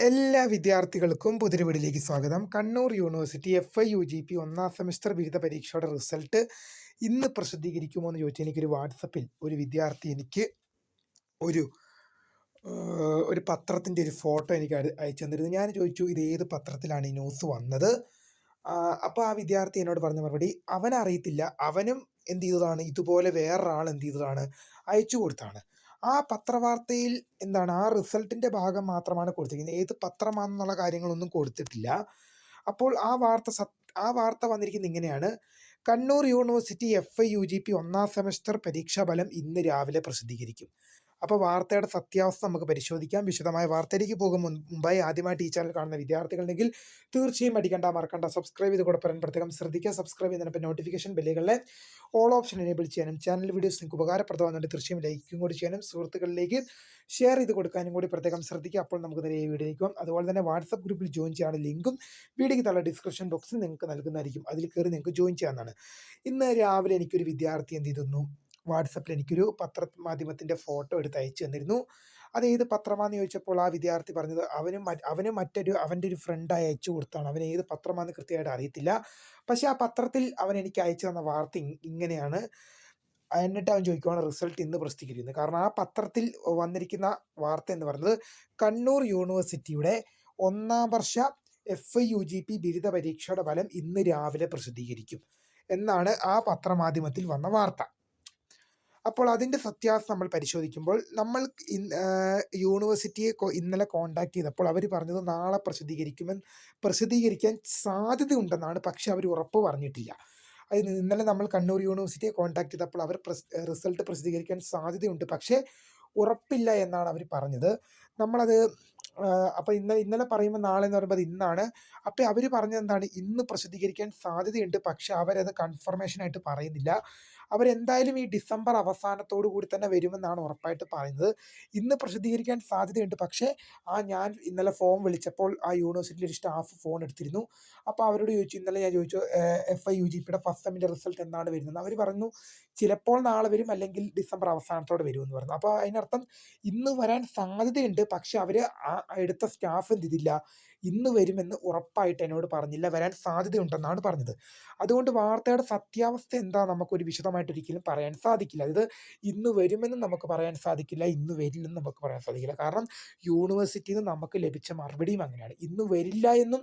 എല്ലാ വിദ്യാർത്ഥികൾക്കും പുതിയൊരു സ്വാഗതം. Kannur university F I U G P ഒന്നാം സെമസ്റ്റർ ബിരുദ പരീക്ഷയുടെ റിസൾട്ട് ഇന്ന് പ്രസിദ്ധീകരിക്കുമോ എന്ന് ചോദിച്ചാൽ എനിക്കൊരു വാട്സപ്പിൽ ഒരു വിദ്യാർത്ഥി എനിക്ക് ഒരു ഒരു പത്രത്തിന്റെ ഒരു ഫോട്ടോ എനിക്ക് അയ- അയച്ചു തന്നിരുന്നു. ഞാൻ ചോദിച്ചു ഇത് ഏത് പത്രത്തിലാണ് ഈ ന്യൂസ് വന്നത്? അപ്പോൾ ആ വിദ്യാർത്ഥി എന്നോട് പറഞ്ഞ മറുപടി അവനറിയത്തില്ല. അവനും എന്ത് ചെയ്തതാണ്? ഇതുപോലെ വേറൊരാൾ എന്ത് ചെയ്തതാണ്? അയച്ചു കൊടുത്താണ്. ആ പത്രവാർത്തയിൽ എന്താണ്? ആ റിസൾട്ടിന്റെ ഭാഗം മാത്രമാണ് കൊടുത്തിരിക്കുന്നത്. ഏത് പത്രമാണെന്നുള്ള കാര്യങ്ങളൊന്നും കൊടുത്തിട്ടില്ല. അപ്പോൾ ആ വാർത്ത ആ വാർത്ത വന്നിരിക്കുന്നത് ഇങ്ങനെയാണ്. Kannur university F I U G P ഒന്നാം സെമസ്റ്റർ പരീക്ഷാ ഫലം ഇന്ന് രാവിലെ പ്രസിദ്ധീകരിക്കും. അപ്പോൾ വാർത്തയുടെ സത്യാവസ്ഥ നമുക്ക് പരിശോധിക്കാം. വിശദമായ വാർത്തയിലേക്ക് പോകും. മുമ്പായി ആദ്യമായിട്ട് ഈ ചാനൽ കാണുന്ന വിദ്യാർത്ഥികളുണ്ടെങ്കിൽ തീർച്ചയായും അടിക്കണ്ട മറക്കണ്ട. സബ്സ്ക്രൈബ് ചെയ്ത് കൂടെ പറയാൻ പ്രത്യേകം ശ്രദ്ധിക്കുക. സബ്സ്ക്രൈബ് ചെയ്യുന്നതിനൊപ്പം നോട്ടിഫിക്കേഷൻ ബില്ലുകളിലെ ഓൾ ഓപ്ഷൻ എനേബിൾ ചെയ്യാനും ചാനൽ വീഡിയോസ് നിങ്ങൾക്ക് ഉപകാരപ്രദമാകുന്നുണ്ട്. തീർച്ചയായും ലൈക്കും കൂടി ചെയ്യാനും സുഹൃത്തുക്കളിലേക്ക് ഷെയർ ചെയ്ത് കൊടുക്കാനും കൂടി പ്രത്യേകം ശ്രദ്ധിക്കുക. അപ്പോൾ നമുക്ക് നേരെ ഈ വീഡിയോയിലേക്ക് പോകാം. അതുപോലെ തന്നെ വാട്സപ്പ് ഗ്രൂപ്പിൽ ജോയിൻ ചെയ്യാനുള്ള ലിങ്കും വീഡിയോയ്ക്ക് തള്ള ഡിസ്ക്രിപ്ഷൻ ബോക്സിൽ നിങ്ങൾക്ക് നൽകുന്നതായിരിക്കും. അതിൽ കയറി നിങ്ങൾക്ക് ജോയിൻ ചെയ്യാവുന്നതാണ്. ഇന്ന് രാവിലെ എനിക്കൊരു വിദ്യാർത്ഥി എന്ത് ചെയ്തിരുന്നു വാട്സപ്പിൽ എനിക്കൊരു പത്ര മാധ്യമത്തിന്റെ ഫോട്ടോ എടുത്ത് അയച്ചു തന്നിരുന്നു. അത് ഏത് പത്രമാണെന്ന് ചോദിച്ചപ്പോൾ ആ വിദ്യാർത്ഥി പറഞ്ഞത് അവനും അവന് മറ്റൊരു അവന്റെ ഒരു ഫ്രണ്ടായി അയച്ചു കൊടുത്താണ്. അവൻ ഏത് പത്രമാണെന്ന് കൃത്യമായിട്ട് അറിയത്തില്ല. പക്ഷേ ആ പത്രത്തിൽ അവൻ എനിക്ക് അയച്ചു തന്ന വാർത്ത ഇങ്ങനെയാണ്. എന്നിട്ട് അവൻ ചോദിക്കുവാണ് റിസൾട്ട് ഇന്ന് പ്രസിദ്ധീകരിക്കുന്നത് കാരണം ആ പത്രത്തിൽ വന്നിരിക്കുന്ന വാർത്ത എന്ന് പറയുന്നത് കണ്ണൂർ യൂണിവേഴ്സിറ്റിയുടെ ഒന്നാം വർഷ എഫ് യു ജി പി ബിരുദ പരീക്ഷയുടെ ഫലം ഇന്ന് രാവിലെ പ്രസിദ്ധീകരിക്കും. എന്നാണ് ആ പത്രമാധ്യമത്തിൽ വന്ന വാർത്ത. അപ്പോൾ അതിന്റെ സത്യാവസ്ഥ നമ്മൾ പരിശോധിക്കുമ്പോൾ നമ്മൾ യൂണിവേഴ്സിറ്റിയെ ഇന്നലെ കോണ്ടാക്ട് ചെയ്തപ്പോൾ അവർ പറഞ്ഞത് നാളെ പ്രസിദ്ധീകരിക്കുമെന്ന് പ്രസിദ്ധീകരിക്കാൻ സാധ്യതയുണ്ടെന്നാണ്. പക്ഷേ അവർ ഉറപ്പ് പറഞ്ഞിട്ടില്ല. അതിന് ഇന്നലെ നമ്മൾ കണ്ണൂർ യൂണിവേഴ്സിറ്റിയെ കോണ്ടാക്ട് ചെയ്തപ്പോൾ അവർ റിസൾട്ട് പ്രസിദ്ധീകരിക്കാൻ സാധ്യതയുണ്ട്. പക്ഷേ ഉറപ്പില്ല എന്നാണ് അവർ പറഞ്ഞത്. നമ്മളത് അപ്പോൾ ഇന്നലെ ഇന്നലെ പറയുമ്പോൾ നാളെ എന്ന് പറയുമ്പോൾ അത് ഇന്നാണ്. അപ്പോൾ അവർ പറഞ്ഞത് എന്താണ് ഇന്ന് പ്രസിദ്ധീകരിക്കാൻ സാധ്യതയുണ്ട്. പക്ഷെ അവരത് കൺഫർമേഷൻ ആയിട്ട് പറയുന്നില്ല. അവരെന്തായാലും ഈ ഡിസംബർ അവസാനത്തോടു കൂടി തന്നെ വരുമെന്നാണ് ഉറപ്പായിട്ട് പറയുന്നത്. ഇന്ന് പ്രസിദ്ധീകരിക്കാൻ സാധ്യതയുണ്ട്. പക്ഷേ ആ ഞാൻ ഇന്നലെ ഫോം വിളിച്ചപ്പോൾ ആ യൂണിവേഴ്സിറ്റിയിലെ ഒരു സ്റ്റാഫ് ഫോൺ എടുത്തിരുന്നു. അപ്പോൾ അവരോട് ചോദിച്ചു ഇന്നലെ ഞാൻ ചോദിച്ചു എഫ് ഐ യു ജി പിയുടെ ഫസ്റ്റ് സെമ്മിന്റെ റിസൾട്ട് എന്നാണ് വരുന്നത്? അവർ പറഞ്ഞു ചിലപ്പോൾ നാളെ വരും അല്ലെങ്കിൽ ഡിസംബർ അവസാനത്തോടെ വരും എന്ന് പറഞ്ഞു. അപ്പോൾ അതിനർത്ഥം ഇന്ന് വരാൻ സാധ്യതയുണ്ട്. പക്ഷെ അവർ എടുത്ത സ്റ്റാഫ് എന്ത് ചെയ്തില്ല? ഇന്ന് വരുമെന്ന് ഉറപ്പായിട്ട് എന്നോട് പറഞ്ഞില്ല. വരാൻ സാധ്യതയുണ്ടെന്നാണ് പറഞ്ഞത്. അതുകൊണ്ട് വാർത്തയുടെ സത്യാവസ്ഥ എന്താ നമുക്കൊരു വിശദമായിട്ട് ഒരിക്കലും പറയാൻ സാധിക്കില്ല. അതായത് ഇന്ന് വരുമെന്ന് നമുക്ക് പറയാൻ സാധിക്കില്ല. ഇന്ന് വരില്ലെന്ന് നമുക്ക് പറയാൻ സാധിക്കില്ല. കാരണം യൂണിവേഴ്സിറ്റിയിൽ നിന്ന് നമുക്ക് ലഭിച്ച മറുപടിയും അങ്ങനെയാണ്. ഇന്ന് വരില്ല എന്നും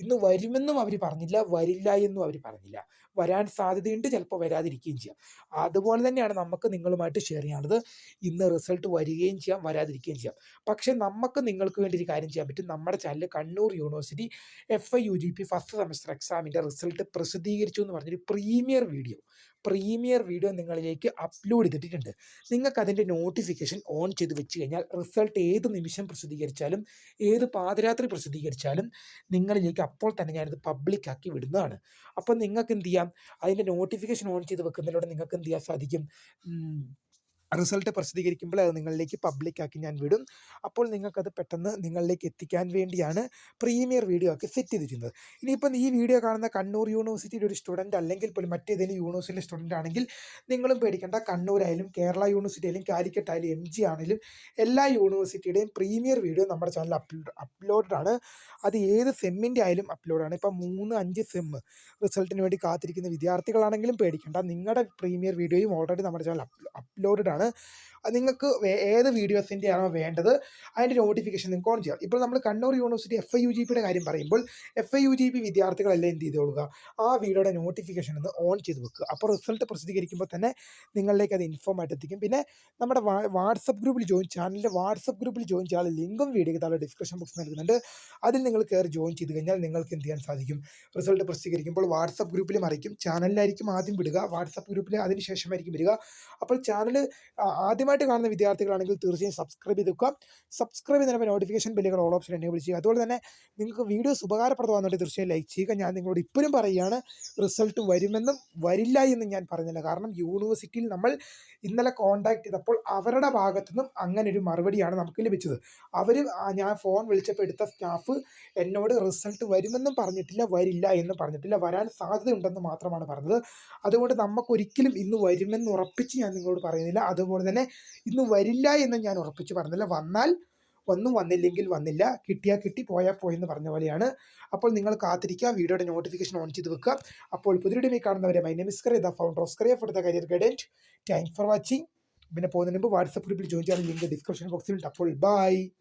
ഇന്ന് വരുമെന്നും അവർ പറഞ്ഞില്ല വരില്ല എന്നും അവർ പറഞ്ഞില്ല. വരാൻ സാധ്യതയുണ്ട് ചിലപ്പോൾ വരാതിരിക്കുകയും ചെയ്യാം. അതുപോലെ തന്നെയാണ് നമുക്ക് നിങ്ങളുമായിട്ട് ഷെയർ ചെയ്യാനുള്ളത്. ഇന്ന് റിസൾട്ട് വരികയും ചെയ്യാം വരാതിരിക്കുകയും ചെയ്യാം. പക്ഷെ നമുക്ക് നിങ്ങൾക്ക് വേണ്ടി ഒരു കാര്യം ചെയ്യാൻ പറ്റും. നമ്മുടെ channel Kannur university F I U G P first semester എക്സാമിന്റെ റിസൾട്ട് പ്രസിദ്ധീകരിച്ചു എന്ന് പറഞ്ഞൊരു പ്രീമിയർ വീഡിയോ പ്രീമിയർ വീഡിയോ നിങ്ങളിലേക്ക് അപ്ലോഡ് ചെയ്തിട്ടുണ്ട്. നിങ്ങൾക്ക് അതിന്റെ നോട്ടിഫിക്കേഷൻ ഓൺ ചെയ്ത് വെച്ച് കഴിഞ്ഞാൽ റിസൾട്ട് ഏത് നിമിഷം പ്രസിദ്ധീകരിച്ചാലും ഏത് പാതിരാത്രി പ്രസിദ്ധീകരിച്ചാലും നിങ്ങളിലേക്ക് അപ്പോൾ തന്നെ ഞാനിത് പബ്ലിക്കാക്കി വിടുന്നതാണ്. അപ്പം നിങ്ങൾക്ക് എന്ത് ചെയ്യാം? അതിന്റെ നോട്ടിഫിക്കേഷൻ ഓൺ ചെയ്ത് വെക്കുന്നതിലൂടെ നിങ്ങൾക്ക് എന്ത് ചെയ്യാൻ സാധിക്കും? റിസൾട്ട് പ്രസിദ്ധീകരിക്കുമ്പോൾ അത് നിങ്ങളിലേക്ക് പബ്ലിക്കാക്കി ഞാൻ വിടും. അപ്പോൾ നിങ്ങൾക്കത് പെട്ടെന്ന് നിങ്ങളിലേക്ക് എത്തിക്കാൻ വേണ്ടിയാണ് പ്രീമിയർ വീഡിയോ ഒക്കെ സെറ്റ് ചെയ്തിരിക്കുന്നത്. ഇനിയിപ്പം ഈ വീഡിയോ കാണുന്ന കണ്ണൂർ യൂണിവേഴ്സിറ്റിയുടെ ഒരു സ്റ്റുഡന്റ് അല്ലെങ്കിൽ പോലും മറ്റേതെങ്കിലും യൂണിവേഴ്സിറ്റിയിലെ സ്റ്റുഡന്റ് ആണെങ്കിൽ നിങ്ങളും പേടിക്കേണ്ട. കണ്ണൂരായാലും കേരള യൂണിവേഴ്സിറ്റി ആയാലും കാലിക്കറ്റ് ആയാലും എം ജി ആണെങ്കിലും എല്ലാ യൂണിവേഴ്സിറ്റിയുടെയും പ്രീമിയർ വീഡിയോ നമ്മുടെ ചാനൽ അപ്ലോഡ് അപ്ലോഡഡ് ആണ്. അത് ഏത് സെമ്മിന്റെ ആയാലും അപ്ലോഡാണ് ഇപ്പം മൂന്ന് അഞ്ച് സെമ്മ് റിസൾട്ടിന് വേണ്ടി കാത്തിരിക്കുന്ന വിദ്യാർത്ഥികളാണെങ്കിലും പേടിക്കേണ്ട. നിങ്ങളുടെ പ്രീമിയർ വീഡിയോയും ഓൾറെഡി നമ്മുടെ ചാനൽ അപ്ലോഡഡ് ആണ് നിങ്ങൾക്ക് ഏത് വീഡിയോസിന്റെ ആണോ വേണ്ടത് അതിന്റെ നോട്ടിഫിക്കേഷൻ നിങ്ങൾക്ക് ഓൺ ചെയ്യാം. ഇപ്പോൾ നമ്മൾ Kannur university F I U G പിയുടെ കാര്യം പറയുമ്പോൾ F I U G P വിദ്യാർത്ഥികളെല്ലാം എന്ത് ആ വീഡിയോയുടെ നോട്ടിഫിക്കേഷൻ ഒന്ന് ഓൺ ചെയ്ത് വെക്കുക. അപ്പോൾ റിസൾട്ട് പ്രസിദ്ധീകരിക്കുമ്പോൾ തന്നെ നിങ്ങളിലേക്ക് അത് ഇൻഫോം ആയിട്ട് എത്തിക്കും. പിന്നെ നമ്മുടെ വാട്സപ്പ് ഗ്രൂപ്പിൽ ജോയിൻ ചാനലിന്റെ വാട്സപ്പ് ഗ്രൂപ്പിൽ ജോയിൻ ചെയ്യാൻ ലിങ്കും വീഡിയോയ്ക്ക് താഴെ ഡിസ്ക്രിപ്ഷൻ ബോക്സ് നൽകുന്നുണ്ട്. അതിൽ നിങ്ങൾ കയറി ജോയിൻ ചെയ്ത് കഴിഞ്ഞാൽ നിങ്ങൾക്ക് എന്ത് ചെയ്യാൻ സാധിക്കും? റിസൾട്ട് പ്രസിദ്ധീകരിക്കുമ്പോൾ വാട്സപ്പ് ഗ്രൂപ്പിൽ അറിയിക്കും ചാനലിലായിരിക്കും ആദ്യം വിടുക. വാട്സപ്പ് ഗ്രൂപ്പിൽ അതിന് ശേഷമായിരിക്കും വരിക. അപ്പോൾ ചാനൽ ആദ്യമായിട്ട് കാണുന്ന വിദ്യാർത്ഥികളാണെങ്കിൽ തീർച്ചയായും സബ്സ്ക്രൈബ് ചെയ്ത് വെക്കുക. സബ്സ്ക്രൈബ് ചെയ്യുന്നതിന് നോട്ടിഫിക്കേഷൻ ബില്ലുകൾ ഓൾ ഓപ്ഷൻ എനേബിൾ ചെയ്യുക. അതുപോലെ തന്നെ നിങ്ങൾക്ക് വീഡിയോസ് ഉപകാരപ്രദമാകുന്നുണ്ട് തീർച്ചയായും ലൈക്ക് ചെയ്യുക. ഞാൻ നിങ്ങളോട് ഇപ്പോഴും പറയുകയാണ് റിസൾട്ട് വരുമെന്നും വരില്ല എന്നും ഞാൻ പറഞ്ഞില്ല. കാരണം യൂണിവേഴ്സിറ്റിയിൽ നമ്മൾ ഇന്നലെ കോൺടാക്ട് ചെയ്തപ്പോൾ അവരുടെ ഭാഗത്തു നിന്നും അങ്ങനെ ഒരു മറുപടിയാണ് നമുക്ക് ലഭിച്ചത്. അവർ ഞാൻ ഫോൺ വിളിച്ചപ്പോൾ എടുത്ത സ്റ്റാഫ് എന്നോട് റിസൾട്ട് വരുമെന്നും പറഞ്ഞിട്ടില്ല വരില്ല എന്ന് പറഞ്ഞിട്ടില്ല. വരാൻ സാധ്യതയുണ്ടെന്ന് മാത്രമാണ് പറഞ്ഞത്. അതുകൊണ്ട് നമുക്കൊരിക്കലും ഇന്ന് വരുമെന്ന് ഉറപ്പിച്ച് ഞാൻ നിങ്ങളോട് പറയുന്നില്ല. അതുപോലെ തന്നെ ഇന്ന് വരില്ല എന്ന് ഞാൻ ഉറപ്പിച്ച് പറഞ്ഞില്ല. വന്നാൽ ഒന്നും വന്നില്ലെങ്കിൽ വന്നില്ല. കിട്ടിയാൽ കിട്ടി പോയാൽ പോയെന്ന് പറഞ്ഞ പോലെയാണ്. അപ്പോൾ നിങ്ങൾ കാത്തിരിക്കുക. വീഡിയോയുടെ നോട്ടിഫിക്കേഷൻ ഓൺ ചെയ്ത് വെക്കുക. അപ്പോൾ പുതിയ കാണുന്നവരെ my name is Kariya the founder of Skriya for the career guidance thank for watching പിന്നെ പോകുന്നതിന് മുമ്പ് വാട്സപ്പ് ഗ്രൂപ്പിൽ ജോയിൻ ചെയ്യാൻ ലിങ്ക് ഡിസ്ക്രിപ്ഷൻ ബോക്സിൽ അപ്പോൾ ബൈ